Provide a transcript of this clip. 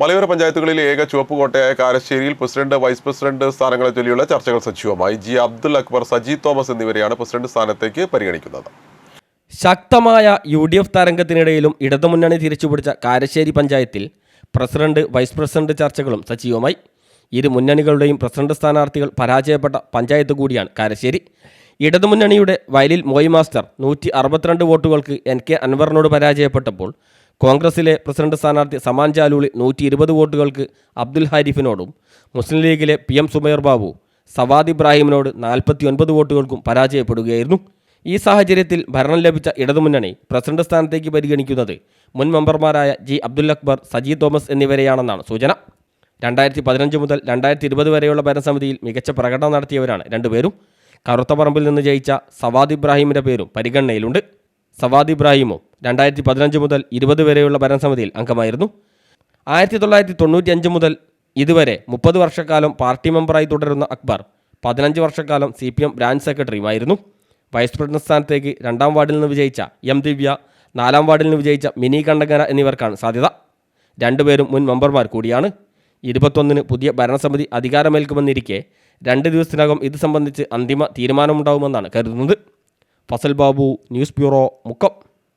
മലയോര പഞ്ചായത്തുകളിലെ ഏക ചുവപ്പ് കോട്ടയായ കാരശ്ശേരിയിൽ പ്രസിഡന്റ് വൈസ് പ്രസിഡന്റ് സ്ഥാനങ്ങളെ ചൊല്ലിയുള്ള ചർച്ചകൾ സജീവമായി. ജി. അബ്ദുൽ അക്ബർ സജി തോമസ് എന്നിവരെയാണ് പ്രസിഡന്റ് സ്ഥാനത്തേക്ക് പരിഗണിക്കുന്നത്. ശക്തമായ യു ഡി എഫ് തരംഗത്തിനിടയിലും ഇടതുമുന്നണി തിരിച്ചുപിടിച്ച കാരശ്ശേരി പഞ്ചായത്തിൽ പ്രസിഡന്റ് വൈസ് പ്രസിഡന്റ് ചർച്ചകളും സജീവമായി. ഇരു മുന്നണികളുടെയും പ്രസിഡന്റ് സ്ഥാനാർത്ഥികൾ പരാജയപ്പെട്ട പഞ്ചായത്ത് കൂടിയാണ് കാരശ്ശേരി. ഇടതുമുന്നണിയുടെ വയലിൽ മോയ് മാസ്റ്റർ നൂറ്റി അറുപത്തിരണ്ട് വോട്ടുകൾക്ക് എൻ കെ അൻവറിനോട് പരാജയപ്പെട്ടപ്പോൾ കോൺഗ്രസിലെ പ്രസിഡന്റ് സ്ഥാനാർത്ഥി സമാൻ ജാലൂളി നൂറ്റി ഇരുപത് വോട്ടുകൾക്ക് അബ്ദുൽ ഹാരിഫിനോടും മുസ്ലിം ലീഗിലെ പി എം സുമേർ ബാബു സവാദ് ഇബ്രാഹിമിനോട് നാൽപ്പത്തി ഒൻപത് വോട്ടുകൾക്കും പരാജയപ്പെടുകയായിരുന്നു. ഈ സാഹചര്യത്തിൽ ഭരണം ലഭിച്ച ഇടതുമുന്നണി പ്രസിഡന്റ് സ്ഥാനത്തേക്ക് പരിഗണിക്കുന്നത് മുൻ മെമ്പർമാരായ ജി അബ്ദുൽ അക്ബർ സജി തോമസ് എന്നിവരെയാണെന്നാണ് സൂചന. രണ്ടായിരത്തി പതിനഞ്ച് മുതൽ രണ്ടായിരത്തി ഇരുപത് വരെയുള്ള ഭരണസമിതിയിൽ മികച്ച പ്രകടനം നടത്തിയവരാണ് രണ്ടുപേരും. കറുത്തപറമ്പിൽ നിന്ന് ജയിച്ച സവാദ് ഇബ്രാഹിമിന്റെ പേരും പരിഗണനയിലുണ്ട്. സവാദ് ഇബ്രാഹിമും രണ്ടായിരത്തി പതിനഞ്ച് മുതൽ ഇരുപത് വരെയുള്ള ഭരണസമിതിയിൽ അംഗമായിരുന്നു. ആയിരത്തി തൊള്ളായിരത്തി തൊണ്ണൂറ്റി അഞ്ച് മുതൽ ഇതുവരെ മുപ്പത് വർഷക്കാലം പാർട്ടി മെമ്പറായി തുടരുന്ന അക്ബർ പതിനഞ്ച് വർഷക്കാലം സി പി എം ബ്രാഞ്ച് സെക്രട്ടറിയുമായിരുന്നു. വൈസ് പ്രസിഡന്റ് സ്ഥാനത്തേക്ക് രണ്ടാം വാർഡിൽ നിന്ന് വിജയിച്ച എം ദിവ്യ നാലാം വാർഡിൽ നിന്ന് വിജയിച്ച മിനി കണ്ടകര എന്നിവർക്കാണ് സാധ്യത. രണ്ടുപേരും മുൻ മെമ്പർമാർ കൂടിയാണ്. ഇരുപത്തൊന്നിന് പുതിയ ഭരണസമിതി അധികാരമേൽക്കുമെന്നിരിക്കെ രണ്ട് ദിവസത്തിനകം ഇത് സംബന്ധിച്ച് അന്തിമ തീരുമാനമുണ്ടാകുമെന്നാണ് കരുതുന്നത്. Fazal Babu news bureau Mukkam.